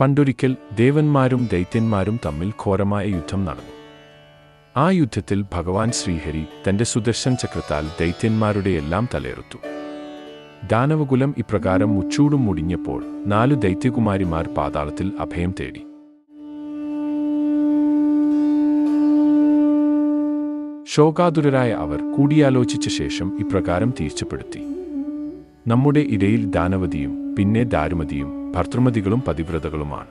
പണ്ടൊരിക്കൽ ദേവന്മാരും ദൈത്യന്മാരും തമ്മിൽ ഘോരമായ യുദ്ധം നടന്നു. ആ യുദ്ധത്തിൽ ഭഗവാൻ ശ്രീഹരി തന്റെ സുദർശൻ ചക്രത്താൽ ദൈത്യന്മാരുടെ എല്ലാം തലയെറുത്തു. ദാനവകുലം ഇപ്രകാരം മുച്ചൂടും മുടിഞ്ഞപ്പോൾ നാലു ദൈത്യകുമാരിമാർ പാതാളത്തിൽ അഭയം തേടി. ശോകാതുരരായ അവർ കൂടിയാലോചിച്ച ശേഷം ഇപ്രകാരം തീർച്ചപ്പെടുത്തി. നമ്മുടെ ഇടയിൽ ദാനവതിയും പിന്നെ ദാരുമതിയും ഭർത്തൃമതികളും പതിവ്രതകളുമാണ്.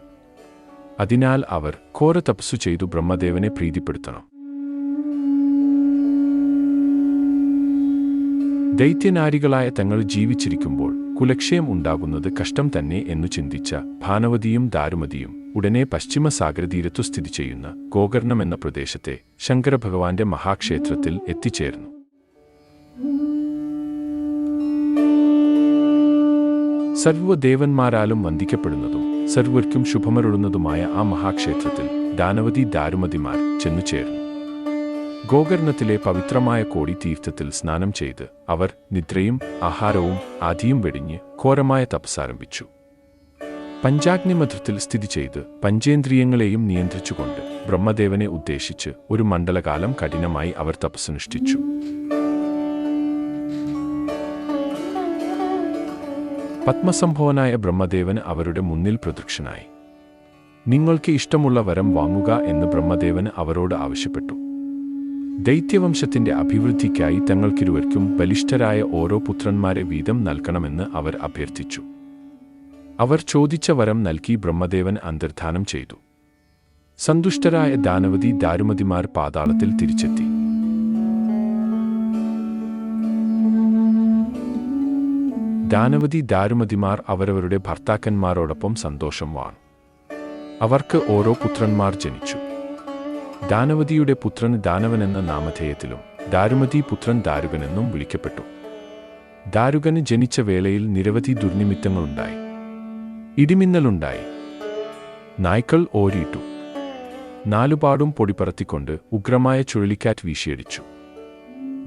അതിനാൽ അവർ ഘോര തപസ്സു ചെയ്തു ബ്രഹ്മദേവനെ പ്രീതിപ്പെടുത്തണം. ദൈത്യനാരികളായ തങ്ങൾ ജീവിച്ചിരിക്കുമ്പോൾ കുലക്ഷയം ഉണ്ടാകുന്നത് കഷ്ടം തന്നെ എന്നു ചിന്തിച്ച ഭാനവതിയും ദാരുമതിയും ഉടനെ പശ്ചിമ സാഗരതീരത്തു സ്ഥിതി ചെയ്യുന്ന ഗോകർണം എന്ന പ്രദേശത്തെ ശങ്കരഭഗവാന്റെ മഹാക്ഷേത്രത്തിൽ എത്തിച്ചേർന്നു. സർവദേവന്മാരാലും വന്ദിക്കപ്പെടുന്നതും സർവർക്കും ശുഭമരുളുന്നതുമായ ആ മഹാക്ഷേത്രത്തിൽ ദാനവതി ദാരുമതിമാർ ചെന്നുചേർന്നു ഗോകർണത്തിലെ പവിത്രമായ കോടി തീർത്ഥത്തിൽ സ്നാനം ചെയ്ത് അവർ നിദ്രയും ആഹാരവും ആദിയും വെടിഞ്ഞ് ഘോരമായ തപസ്സാരംഭിച്ചു പഞ്ചാഗ്നിമധ്രത്തിൽ സ്ഥിതി ചെയ്ത് പഞ്ചേന്ദ്രിയങ്ങളെയും നിയന്ത്രിച്ചുകൊണ്ട് ബ്രഹ്മദേവനെ ഉദ്ദേശിച്ച് ഒരു മണ്ഡലകാലം കഠിനമായി അവർ തപസ്സനുഷ്ഠിച്ചു. പത്മസംഭവനായ ബ്രഹ്മദേവന് അവരുടെ മുന്നിൽ പ്രത്യക്ഷനായി. നിങ്ങൾക്ക് ഇഷ്ടമുള്ള വരം വാങ്ങുക എന്ന് ബ്രഹ്മദേവന് അവരോട് ആവശ്യപ്പെട്ടു. ദൈത്യവംശത്തിന്റെ അഭിവൃദ്ധിക്കായി തങ്ങൾക്കിരുവർക്കും ബലിഷ്ഠരായ ഓരോ പുത്രന്മാരെ വീതം നൽകണമെന്ന് അവർ അഭ്യർത്ഥിച്ചു. അവർ ചോദിച്ച വരം നൽകി ബ്രഹ്മദേവൻ അന്തർധാനം ചെയ്തു. സന്തുഷ്ടരായ ദാനവതി ദാരുമതിമാർ പാതാളത്തിൽ തിരിച്ചെത്തി. ദാനവതി ദാരുമതിമാർ അവരവരുടെ ഭർത്താക്കന്മാരോടൊപ്പം സന്തോഷം വാണു അവർക്ക് ഓരോ പുത്രന്മാർ ജനിച്ചു. ദാനവതിയുടെ പുത്രൻ ദാനവൻ എന്ന നാമധേയത്തിലും ദാരുമതി പുത്രൻ ദാരുകനെന്നും വിളിക്കപ്പെട്ടു. ദാരുകന് ജനിച്ച വേളയിൽ നിരവധി ദുർനിമിത്തങ്ങളുണ്ടായി. ഇടിമിന്നലുണ്ടായി. നായ്ക്കൾ ഓരിയിട്ടു. നാലുപാടും പൊടിപ്പറത്തിക്കൊണ്ട് ഉഗ്രമായ ചുഴലിക്കാറ്റ് വീശിയടിച്ചു.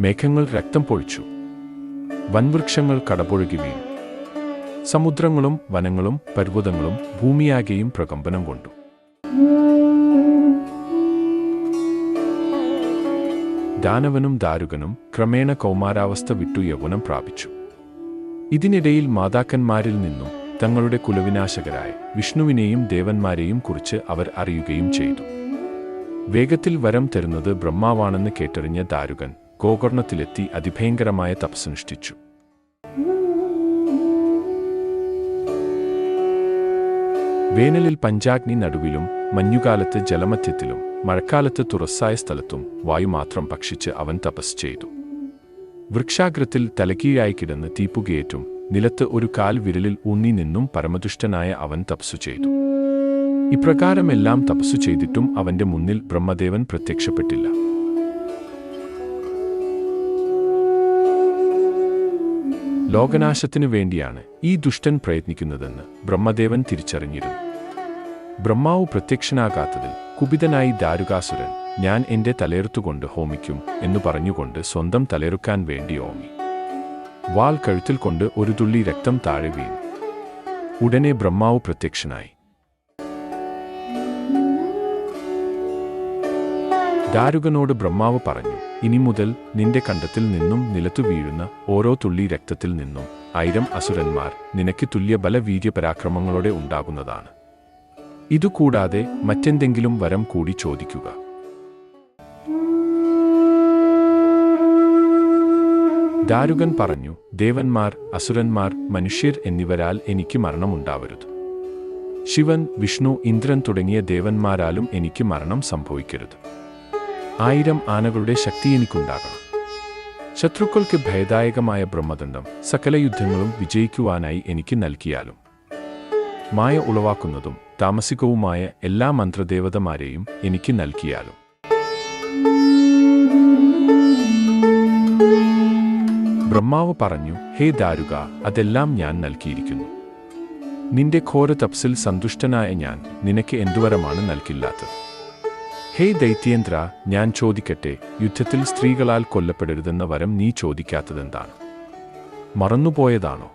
മേഘങ്ങൾ രക്തം പൊഴിച്ചു. വൻവൃക്ഷങ്ങൾ കടപുഴകി വീണു സമുദ്രങ്ങളും വനങ്ങളും പർവതങ്ങളും ഭൂമിയാകെയും പ്രകമ്പനം കൊണ്ടു. ദാനവനും ദാരുകനും ക്രമേണ കൗമാരാവസ്ഥ വിട്ടു യൗവനം പ്രാപിച്ചു. ഇതിനിടയിൽ മാതാക്കന്മാരിൽ നിന്നും തങ്ങളുടെ കുലവിനാശകരായ വിഷ്ണുവിനെയും ദേവന്മാരെയും കുറിച്ച് അവർ അറിയുകയും ചെയ്തു. വേഗത്തിൽ വരം തരുന്നത് ബ്രഹ്മാവാണെന്ന് കേട്ടറിഞ്ഞ ദാരുകൻ ഗോകർണത്തിലെത്തി അതിഭയങ്കരമായ തപസ്സനുഷ്ഠിച്ചു വേനലിൽ പഞ്ചാഗ്നി നടുവിലും മഞ്ഞുകാലത്ത് ജലമധ്യത്തിലും മഴക്കാലത്ത് തുറസ്സായ സ്ഥലത്തും വായു മാത്രം ഭക്ഷിച്ച് അവൻ തപസ് ചെയ്തു. വൃക്ഷാഗ്രത്തിൽ തലകീഴായി കിടന്ന് തീപ്പുകയേറ്റും നിലത്ത് ഒരു കാൽ വിരലിൽ ഊന്നി നിന്നും പരമദുഷ്ടനായ അവൻ തപസ്സു ചെയ്തു. ഇപ്രകാരമെല്ലാം തപസ്സു ചെയ്തിട്ടും അവന്റെ മുന്നിൽ ബ്രഹ്മദേവൻ പ്രത്യക്ഷപ്പെട്ടില്ല. ലോകനാശത്തിനു വേണ്ടിയാണ് ഈ ദുഷ്ടൻ പ്രയത്നിക്കുന്നതെന്ന് ബ്രഹ്മദേവൻ തിരിച്ചറിഞ്ഞിരുന്നു. ബ്രഹ്മാവ് പ്രത്യക്ഷനാകാത്തതിൽ കുപിതനായി ദാരുകാസുരൻ ഞാൻ എന്റെ തലയെറുത്തുകൊണ്ട് ഹോമിക്കും എന്നു പറഞ്ഞുകൊണ്ട് സ്വന്തം തലയെറുക്കാൻ വേണ്ടി ഓമി വാൾ കഴുത്തിൽ കൊണ്ട് ഒരു തുള്ളി രക്തം താഴെ വീണു. ഉടനെ ബ്രഹ്മാവ് പ്രത്യക്ഷനായി. ദാരുകനോട് ബ്രഹ്മാവ് പറഞ്ഞു ഇനി മുതൽ നിന്റെ കണ്ടത്തിൽ നിന്നും നിലത്തു വീഴുന്ന ഓരോ തുള്ളി രക്തത്തിൽ നിന്നും ആയിരം അസുരന്മാർ നിനക്ക് തുല്യ ബലവീര്യപരാക്രമങ്ങളോടെ ഉണ്ടാകുന്നതാണ്. ഇതുകൂടാതെ മറ്റെന്തെങ്കിലും വരം കൂടി ചോദിക്കുക. ദാരുകൻ പറഞ്ഞു ദേവന്മാർ അസുരന്മാർ മനുഷ്യർ എന്നിവരാൽ എനിക്ക് മരണമുണ്ടാവരുത്. ശിവൻ വിഷ്ണു ഇന്ദ്രൻ തുടങ്ങിയ ദേവന്മാരാലും എനിക്ക് മരണം സംഭവിക്കരുത്. ആയിരം ആനകളുടെ ശക്തി എനിക്കുണ്ടാകണം. ശത്രുക്കൾക്ക് ഭയദായകമായ ബ്രഹ്മദണ്ഡം സകല യുദ്ധങ്ങളും വിജയിക്കുവാനായി എനിക്ക് നൽകിയാലും. മായ ഉളവാക്കുന്നതും താമസികവുമായ എല്ലാ മന്ത്രദേവതമാരെയും എനിക്ക് നൽകിയാലും. ബ്രഹ്മാവ് പറഞ്ഞു ഹേ ദാരുക അതെല്ലാം ഞാൻ നൽകിയിരിക്കുന്നു. നിന്റെ ഘോര തപ്സിൽ സന്തുഷ്ടനായ ഞാൻ നിനക്ക് എന്തുവരമാണ് നൽകില്ലാത്തത്? ഹേ ദൈത്യേന്ദ്ര ഞാൻ ചോദിക്കട്ടെ യുദ്ധത്തിൽ സ്ത്രീകളാൽ കൊല്ലപ്പെടരുതെന്ന വരം നീ ചോദിക്കാത്തതെന്താണ്? മറന്നുപോയതാണോ?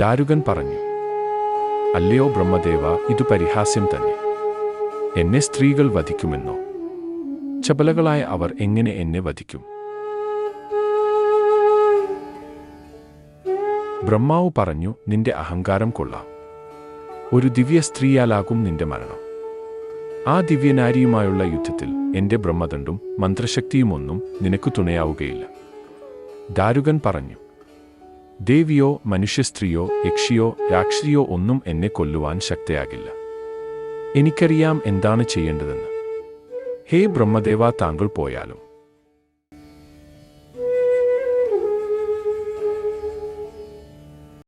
ദാരുകൻ പറഞ്ഞു അല്ലയോ ബ്രഹ്മദേവ ഇതു പരിഹാസ്യം തന്നെ. എന്നെ സ്ത്രീകൾ വധിക്കുമെന്നോ? ചപലകളായ അവർ എങ്ങനെ എന്നെ വധിക്കും? ബ്രഹ്മാവ് പറഞ്ഞു നിന്റെ അഹങ്കാരം കൊള്ളാം. ഒരു ദിവ്യ സ്ത്രീയാലാകും നിന്റെ മരണം. ആ ദിവ്യനാരിയുമായുള്ള യുദ്ധത്തിൽ എന്റെ ബ്രഹ്മദണ്ഡും മന്ത്രശക്തിയുമൊന്നും നിനക്ക് തുണയാവുകയില്ല. ദാരുകൻ പറഞ്ഞു ദേവിയോ മനുഷ്യസ്ത്രീയോ യക്ഷിയോ രാക്ഷിയോ ഒന്നും എന്നെ കൊല്ലുവാൻ ശക്തയാകില്ല. എനിക്കറിയാം എന്താണ് ചെയ്യേണ്ടതെന്ന്. ഹേ ബ്രഹ്മദേവ താങ്കൾ പോയാലും